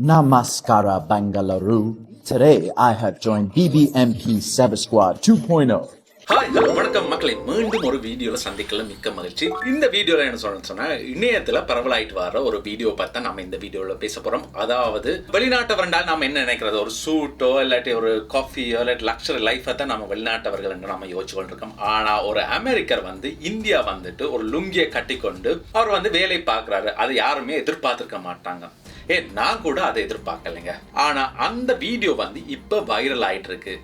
Namaskara Bangalore. Today I have joined BBMP Seven Squad 2.0. Hi hello வணக்கம் மக்களை. மீண்டும் ஒரு வீடியோவில் சந்திக்கல. மிக்க மகிழ்ச்சி. இந்த வீடியோவில் என்ன சொல்லணும்னு சொன்னால் இணையத்தில் பரவலாயிட்டு வர ஒரு வீடியோ பார்த்தா நம்ம இந்த வீடியோவில் பேச போகிறோம் அதாவது வெளிநாட்டவர்ண்டால் நம்ம என்ன நினைக்கிறது? ஒரு சூட்டோ இல்லாட்டி ஒரு காஃபியோ இல்லாட்டி லக்ஷரி லைஃபை தான் நம்ம வெளிநாட்டவர்கள் என்று நம்ம யோசிச்சு கொண்டிருக்கோம் ஆனா ஒரு அமெரிக்கர் வந்து இந்தியா வந்துட்டு ஒரு லுங்கியை கட்டிக்கொண்டு அவர் வந்து வேலை பார்க்குறாரு. அதை யாருமே எதிர்பார்த்திருக்க மாட்டாங்க. ஏ நான் கூட அதை எதிர்பார்க்கலைங்க. ஆனால் அந்த வீடியோ வந்து இப்போ வைரல் ஆயிட்டு இருக்கு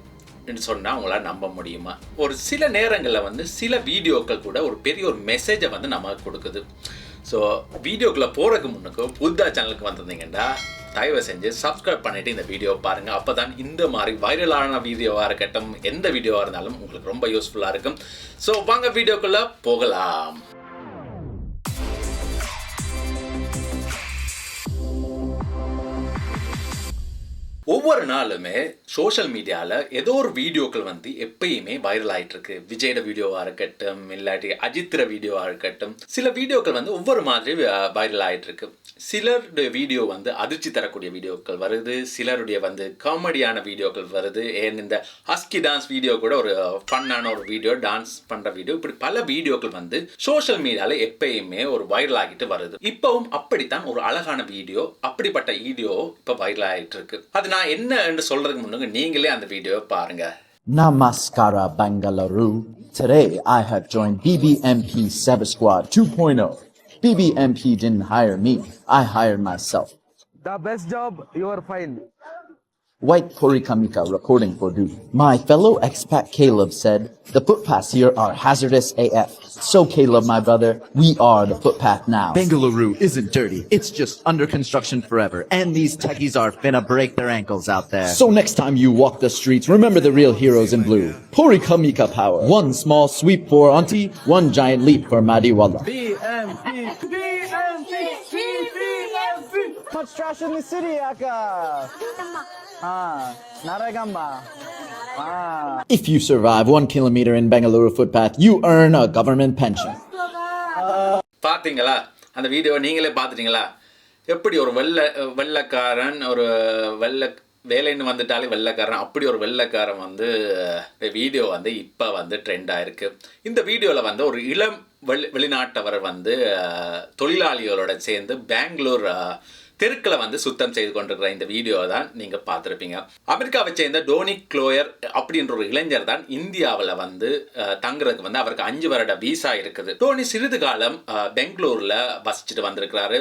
சொன்னால் உங்களால் நம்ப முடியுமா? ஒரு சில நேரங்களில் வந்து சில வீடியோக்கள் கூட ஒரு பெரிய ஒரு மெசேஜை வந்து நமக்கு கொடுக்குது. ஸோ வீடியோக்குள்ளே போகிறதுக்கு முன்னுக்கு புத்தா சேனலுக்கு வந்திருந்தீங்கன்னா தயவு செஞ்சு சப்ஸ்கிரைப் பண்ணிவிட்டு இந்த வீடியோ பாருங்கள் அப்போ தான் இந்த மாதிரி வைரலான வீடியோவாக இருக்கட்டும் எந்த வீடியோவாக இருந்தாலும் உங்களுக்கு ரொம்ப யூஸ்ஃபுல்லாக இருக்கும். ஸோ வாங்க வீடியோக்குள்ளே போகலாம். ஒவ்வொரு நாளுமே சோஷியல் மீடியாவில் ஏதோ ஒரு வீடியோக்கள் வந்து எப்பயுமே வைரல் ஆயிட்டு இருக்கு விஜயோட வீடியோவாக இருக்கட்டும் இல்லாட்டி அஜித்திர வீடியோவாக இருக்கட்டும் சில வீடியோக்கள் வந்து ஒவ்வொரு மாதிரி வைரல் ஆயிட்டு இருக்கு சிலருடைய வீடியோ வந்து அதிர்ச்சி தரக்கூடிய வீடியோக்கள் வருது. சிலருடைய வந்து காமெடியான வீடியோக்கள் வருது. ஏன் இந்த ஹஸ்கி டான்ஸ் வீடியோ கூட ஒரு ஃபன்னான ஒரு வீடியோ டான்ஸ் பண்ற வீடியோ இப்படி பல வீடியோக்கள் வந்து சோஷியல் மீடியால எப்பயுமே ஒரு வைரல் ஆகிட்டு வருது. இப்போவும் அப்படித்தான் ஒரு அழகான வீடியோ அப்படிப்பட்ட வீடியோ இப்போ வைரல் ஆகிட்டு இருக்கு அது நான் என்ன என்று சொல்றதுக்கு முன்னாடி நீங்களே அந்த வீடியோ பாருங்க Namaskara Bangalore. Today I have joined BBMP Seven Squad 2.0. BBMP didn't hire me, I hired myself. The best job, you are fine. White Korikamika reporting for duty. My fellow expat Caleb said, The footpaths here are hazardous AF. So, Caleb, my brother, we are the footpath now. Bengaluru isn't dirty. It's just under construction forever. And these techies are finna break their ankles out there. So, next time you walk the streets, remember the real heroes in blue. Porikamika power. One small sweep for Auntie, one giant leap for Madiwala. BMP, BMP, BMP. Much trash in the city, Aka. Ah, Naragamba. Ah. If you survive one kilometer in Bengaluru footpath, you earn a government pension. பார்த்தீங்களா அந்த video நீங்களே பார்த்துட்டீங்களா எப்படி ஒரு வெள்ளை வெள்ளைக்காரன் ஒரு வெள்ளை வேலைன்னு வந்துட்டாலே வெள்ளைக்காரன் அப்படி ஒரு வெள்ளைக்காரன் வந்து வீடியோ வந்து இப்போ வந்து ட்ரெண்ட் ஆயிருக்கு இந்த வீடியோவில் வந்து ஒரு இளம் வெளி வெளிநாட்டவர் வந்து தொழிலாளிகளோட சேர்ந்து பெங்களூர் தெருக்களை வந்து சுத்தம் செய்து கொண்டிருக்கிற இந்த வீடியோ தான் நீங்கள் பார்த்துருப்பீங்க. அமெரிக்காவை சேர்ந்த டோனி க்ளோயர் அப்படின்ற ஒரு இளைஞர் தான் இந்தியாவில் வந்து தங்குறதுக்கு வந்து அவருக்கு அஞ்சு வருட வீசா இருக்குது. டோனி சிறிது காலம் பெங்களூரில் வசிச்சுட்டு வந்திருக்கிறாரு.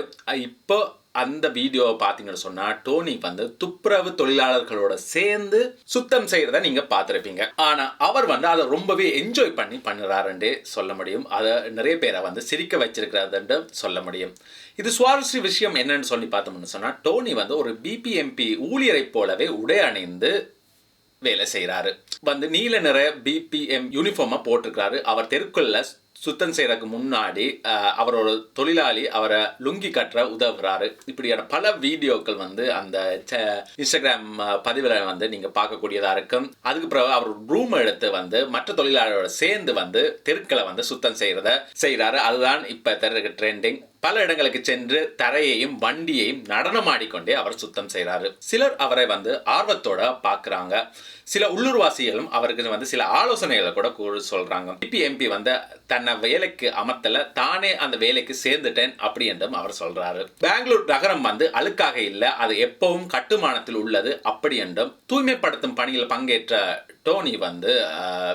இப்போ அந்த வீடியோவை பார்த்தீங்கன்னு சொன்னால் டோனி வந்து துப்புரவு தொழிலாளர்களோட சேர்ந்து சுத்தம் செய்கிறத நீங்கள் பார்த்துருப்பீங்க. ஆனால் அவர் வந்து அதை ரொம்பவே என்ஜாய் பண்ணி பண்ணுறாருன்றே சொல்ல முடியும். அதை நிறைய பேரை வந்து சிரிக்க வச்சிருக்கிறாருன்னு சொல்ல முடியும். இது சுவாரஸ்ய விஷயம் என்னன்னு சொல்லி பார்த்தோம்னு சொன்னால் டோனி வந்து ஒரு பிபிஎம்பி ஊழியரை போலவே உடை அணிந்து வேலை செய்கிறாரு வந்து நீல நிற பிபிஎம் யூனிஃபார்மாக போட்டிருக்கிறாரு. அவர் தெருக்குள்ள சுத்தம் செய்யறதுக்கு முன்னாடி அவரோட தொழிலாளி அவரை லுங்கி கட்டுற உதவுறாரு. இப்படியான பல வீடியோக்கள் வந்து அந்த ச- இன்ஸ்டாகிராம் பதிவில் வந்து நீங்கள் பார்க்கக்கூடியதாக இருக்கும். அதுக்கு பிறகு அவர் ரூம் எடுத்து வந்து மற்ற தொழிலாளரோட சேர்ந்து வந்து தெருக்களை வந்து சுத்தம் செய்கிறத செய்கிறாரு அதுதான் இப்போ தெருக்கு ட்ரெண்டிங் பல இடங்களுக்கு சென்று தரையையும் வண்டியையும் நடனமாடிக்கொண்டே அவர் சுத்தம் செய்கிறாரு சிலர் அவரை வந்து ஆர்வத்தோட பார்க்குறாங்க. சில உள்ளூர்வாசிகளும் அவருக்கு வந்து சில ஆலோசனைகளை கூட சொல்கிறாங்க சொல்றாங்க. பிபிஎம்பி வந்து தன்னை வேலைக்கு அமர்த்தல தானே அந்த வேலைக்கு சேர்ந்துட்டேன் அப்படி என்றும் அவர் சொல்றாரு. பெங்களூர் நகரம் வந்து அழுக்காக இல்லை அது எப்பவும் கட்டுமானத்தில் உள்ளது அப்படி என்றும் தூய்மைப்படுத்தும் பணியில் பங்கேற்ற டோனி வந்து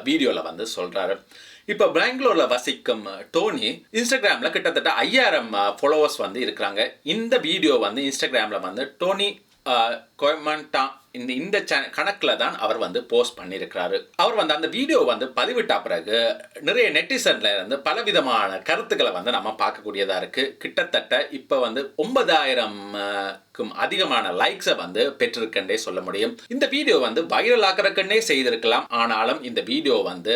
வீடியோல வந்து சொல்றாரு. இப்போ பெங்களூர்ல வசிக்கும் டோனி இன்ஸ்டாகிராம்ல கிட்டத்தட்ட ஐயாயிரம் ஃபாலோவர்ஸ் வந்து இருக்கிறாங்க. இந்த வீடியோ வந்து இன்ஸ்டாகிராம்ல வந்து டோனி கொயமன்டா இந்த இந்த சேனல் கணக்கில் தான் அவர் வந்து போஸ்ட் பண்ணியிருக்கிறாரு அவர் வந்து அந்த வீடியோ வந்து பதிவிட்ட பிறகு நிறைய நெட்டிசன்ல இருந்து பலவிதமான கருத்துக்களை வந்து நம்ம பார்க்கக்கூடியதா இருக்கு. கிட்டத்தட்ட இப்போ வந்து ஒன்பதாயிரம் க்கும் அதிகமான லைக்ஸை வந்து பெற்றிருக்கண்டே சொல்ல முடியும். இந்த வீடியோ வந்து வைரல் ஆக்கிறக்கண்டே செய்திருக்கலாம். ஆனாலும் இந்த வீடியோ வந்து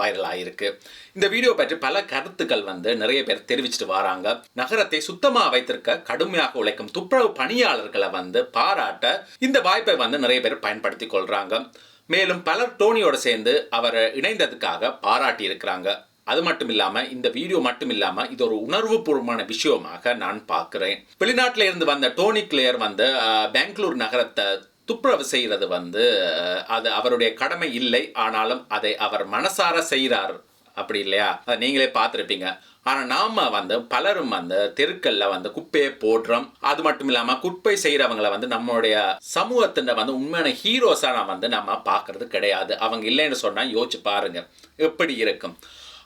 வைரல் ஆயிருக்கு. இந்த வீடியோ பற்றி பல கருத்துக்கள் வந்து நிறைய பேர் தெரிவிச்சிட்டு வராங்க. நகரத்தை சுத்தமாக வைத்திருக்க கடுமையாக உழைக்கும் துப்புரவு பணியாளர்களை வந்து பாராட்ட இந்த வாய்ப்பை வந்து நிறைய பேர் பயன்படுத்தி கொள்றாங்க. மேலும் பலர் டோனியோடு சேர்ந்து அவர் இணைந்ததுக்காக பாராட்டி இருக்கிறாங்க. அது மட்டும் இல்லாமல் இந்த வீடியோ மட்டும் இல்லாமல் இது ஒரு உணர்வுபூர்வமான விஷயமாக நான் பார்க்குறேன். வெளிநாட்டில் இருந்து வந்த டோனி கிளேயர் வந்து பெங்களூர் நகரத்தை துப்புரவு செய்கிறது வந்து அது அவருடைய கடமை இல்லை. ஆனாலும் அதை அவர் மனசார செய்கிறார் அப்படி இல்லையா? அதை நீங்களே பார்த்துருப்பீங்க. ஆனால் நாம வந்து பலரும் வந்து தெருக்களில் வந்து குப்பையை போடுறோம் அது மட்டும் இல்லாமல் குப்பை செய்கிறவங்களை வந்து நம்மளுடைய சமூகத்தின் வந்து உண்மையான ஹீரோஸாக நான் வந்து நம்ம பார்க்குறது கிடையாது. அவங்க இல்லைன்னு சொன்னால் யோசிச்சு பாருங்க. எப்படி இருக்கும்?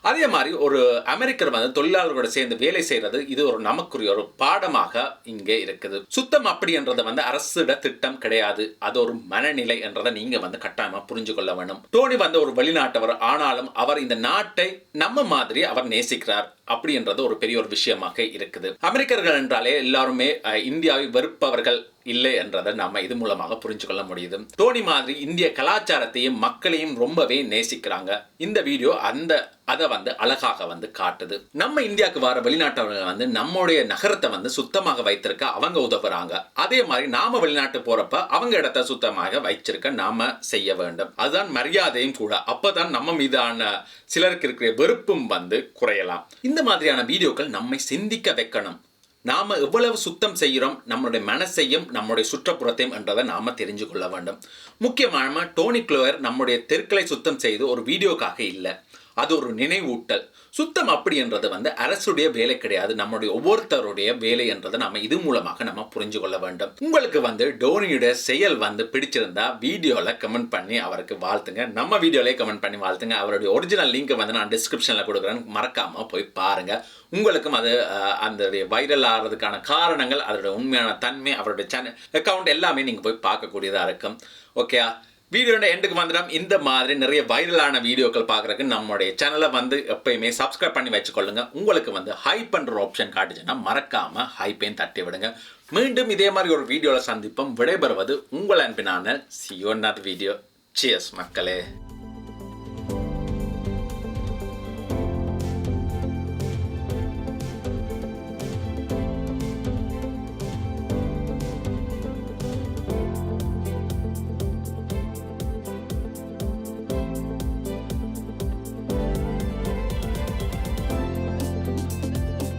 அதே மாதிரி ஒரு அமெரிக்கர் வந்து தொழிலாளர்களோட சேர்ந்து வேலை செய்யறது இது ஒரு நமக்குரிய ஒரு பாடமாக இங்கே இருக்குது. சுத்தம் அப்படின்றத வந்து அரசிட திட்டம் கிடையாது. அது ஒரு மனநிலை என்றதை நீங்கள் வந்து கட்டாயமாக புரிஞ்சு கொள்ள வேண்டும் டோனி வந்து ஒரு வெளிநாட்டவர். ஆனாலும் அவர் இந்த நாட்டை நம்ம மாதிரி அவர் நேசிக்கிறார் அப்படின்றது ஒரு பெரிய ஒரு விஷயமாக இருக்குது. அமெரிக்கர்கள் என்றாலே எல்லாருமே இந்தியாவை வெறுப்பவர்கள் இல்லை என்றதை நம்ம இது மூலமாக புரிஞ்சு கொள்ள முடியுது. தோனி மாதிரி இந்திய கலாச்சாரத்தையும் மக்களையும் ரொம்பவே நேசிக்கிறாங்க. இந்த வீடியோ அந்த அதை வந்து அழகாக வந்து காட்டுது. நம்ம இந்தியாவுக்கு வர வெளிநாட்டவர்கள் வந்து நம்முடைய நகரத்தை வந்து சுத்தமாக வைத்திருக்க அவங்க உதவுறாங்க. அதே மாதிரி நாம வெளிநாட்டு போறப்ப அவங்க இடத்த சுத்தமாக வைச்சிருக்க நாம செய்ய வேண்டும். அதுதான் மரியாதையும் கூட. அப்பதான் நம்ம மீதான சிலருக்கு இருக்கிற வெறுப்பும் வந்து குறையலாம். இந்த மாதிரியான வீடியோக்கள் நம்மை சிந்திக்க வைக்கணும். நாம எவ்வளவு சுத்தம் செய்கிறோம் நம்மளுடைய மனசையும் நம்முடைய சுற்றுப்புறத்தையும் என்றதை நாம தெரிஞ்சு கொள்ள வேண்டும். முக்கியமாக டோனி க்ளோயர் நம்முடைய தெருக்களை சுத்தம் செய்து ஒரு வீடியோக்காக இல்லை. அது ஒரு நினைவூட்டல். சுத்தம் அப்படின்றது வந்து அரசுடைய வேலை கிடையாது. நம்முடைய ஒவ்வொருத்தருடைய வேலை என்றதை நம்ம இது மூலமாக நம்ம புரிஞ்சு கொள்ள வேண்டும். உங்களுக்கு வந்து டோனியுடைய செயல் வந்து பிடிச்சிருந்தா வீடியோவில் கமெண்ட் பண்ணி அவருக்கு வாழ்த்துங்க. நம்ம வீடியோலயே கமெண்ட் பண்ணி வாழ்த்துங்க. அவருடைய ஒரிஜினல் லிங்க் வந்து நான் டிஸ்கிரிப்ஷனில் கொடுக்குறேன். மறக்காம போய் பாருங்க. உங்களுக்கும் அது அந்த வைரல் ஆகிறதுக்கான காரணங்கள் அதோட உண்மையான தன்மை அவருடைய சேனல் அக்கௌண்ட் எல்லாமே நீங்கள் போய் பார்க்கக்கூடியதாக இருக்கும். ஓகே வீடியோட எண்டுக்கு வந்துடும் இந்த மாதிரி நிறைய வைரலான வீடியோக்கள் பார்க்குறதுக்கு நம்மளுடைய சேனலை வந்து எப்பயுமே சப்ஸ்கிரைப் பண்ணி வச்சுக்கொள்ளுங்க. உங்களுக்கு வந்து ஹைப் பண்ணுற ஆப்ஷன் காட்டுச்சுன்னா மறக்காம ஹைப்பையும் தட்டி விடுங்க. மீண்டும் இதே மாதிரி ஒரு வீடியோவில் சந்திப்போம். விடைபெறுவது உங்கள் அன்பினான சியோநாத் வீடியோ. சியஸ் மக்களே.